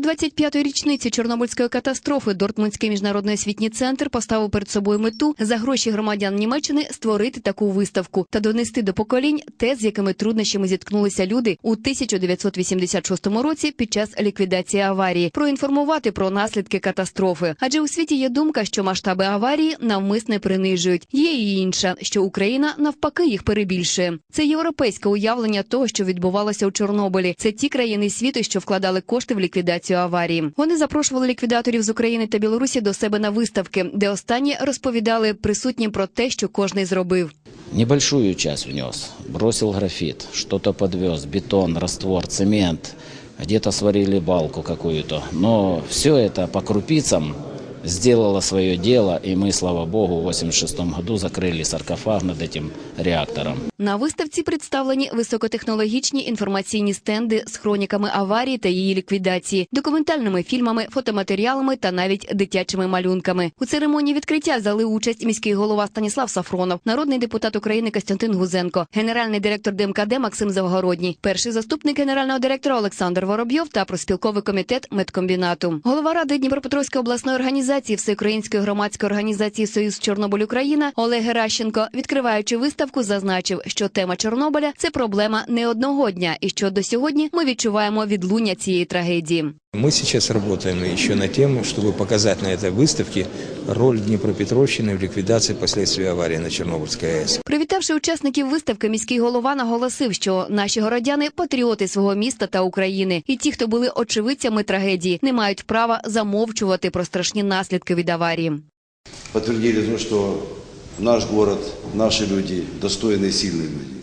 До 25-ї річниці Чорнобильської катастрофи Дортмундський міжнародний освітній центр поставив перед собою мету за гроші громадян Німеччини створити таку виставку та донести до поколінь те, з якими труднощами зіткнулися люди у 1986 році під час ліквідації аварії, проінформувати про наслідки катастрофи. Адже у світі є думка, що масштаби аварії навмисне принижують. Є і інша, що Україна навпаки їх перебільшує. Це європейське уявлення того, що відбувалося у Чорнобилі. Це ті країни світу, що вкладали кошти в ліквідацію аварії. Вони запрошували ліквідаторів з України та Білорусі до себе на виставки, де останні розповідали присутнім про те, що кожний зробив. Небольшую часть внес, бросил графит, что-то подвез, бетон, раствор, цемент, где-то сварили балку какую-то. Но все это по крупицам сделало свое дело, и мы, слава богу, в 86 году закрыли саркофаг над этим реактором. На виставці представлені високотехнологічні інформаційні стенди з хроніками аварії та її ліквідації, документальними фільмами, фотоматеріалами та навіть дитячими малюнками. У церемонії відкриття взяли участь міський голова Станіслав Сафронов, народний депутат України Костянтин Гузенко, генеральний директор ДМКД Максим Завгородній, перший заступник генерального директора Олександр Воробйов та проспілковий комітет медкомбінату. Голова ради Дніпропетровської обласної організації Всеукраїнської громадської організації Союз Чорнобиль Україна Олег Геращенко, відкриваючи виставку, зазначив, що тема Чорнобиля це проблема не одного дня, і що до сьогодні ми відчуваємо відлуння цієї трагедії. Мы сейчас работаем еще над тем, чтобы показать на этой выставке роль Днепропетровщины в ликвидации последствий аварии на Чернобыльской АЭС. Привітавши учасників виставки, міський голова наголосив, що наші городяни патріоти свого міста та України, і ті, хто були очевидцями трагедії, не мають права замовчувати про страшні наслідки від аварії. подтвердили то, что наш город, наши люди достойные, сильные люди.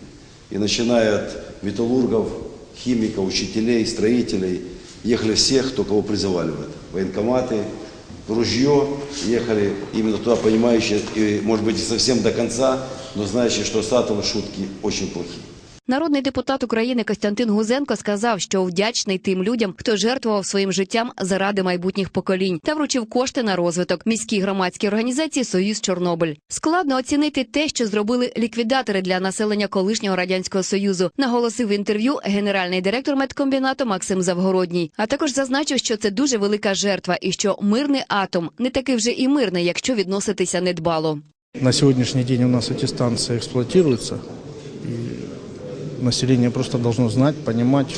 И начиная от металлургов, химиков, учителей, строителей, ехали всех, кто кого призывали в это. Военкоматы, ружье, ехали именно туда, понимающие, и, может быть, не совсем до конца, но знающие, что с атома шутки очень плохие. Народний депутат України Костянтин Гузенко сказав, що вдячний тим людям, хто жертвував своїм життям заради майбутніх поколінь та вручив кошти на розвиток міській громадській організації Союз Чорнобиль. Складно оцінити те, що зробили ліквідатори для населення колишнього радянського союзу, наголосив в інтерв'ю генеральний директор медкомбінату Максим Завгородній. А також зазначив, що це дуже велика жертва, і що мирний атом не такий вже і мирний, якщо відноситися недбало. На сегодняшний день у нас эти станции эксплуатируются. Население просто должно знать, понимать,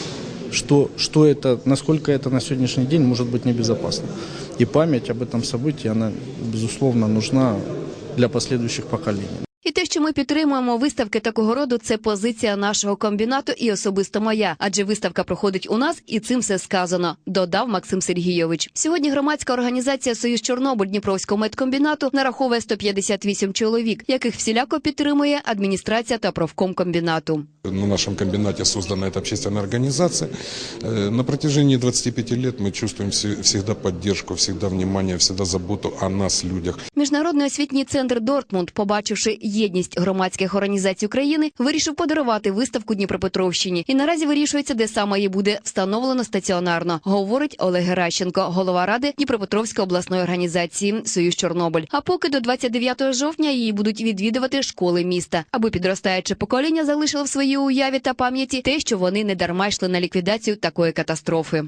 что, что это, насколько это на сегодняшний день может быть небезопасно. И память об этом событии, она, безусловно, нужна для последующих поколений. І те, що ми підтримуємо виставки такого роду, це позиція нашого комбінату і особисто моя. Адже виставка проходить у нас, і цим все сказано. Додав Максим Сергійович. Сьогодні громадська організація Союз Чорнобиль Дніпровського медкомбінату нараховує 158 чоловік, яких всіляко підтримує адміністрація та профком комбінату. На нашем комбинате создана эта общественная организация. Э, На протяжении 25 лет мы чувствуем все- всегда поддержку, всегда внимание, всегда заботу о нас, людях. Міжнародний освітній центр Дортмунд, побачивши єдність громадських організацій України, вирішив подарувати виставку Дніпропетровщині. І наразі вирішується, де саме її буде встановлено стаціонарно, говорить Олег Геращенко, голова ради Дніпропетровської обласної організації Союз Чорнобиль. А поки до 29 жовтня її будуть відвідувати школи міста, аби підростаюче покоління залишило в своїй уяві та пам'яті те, що вони не дарма йшли на ліквідацію такої катастрофи.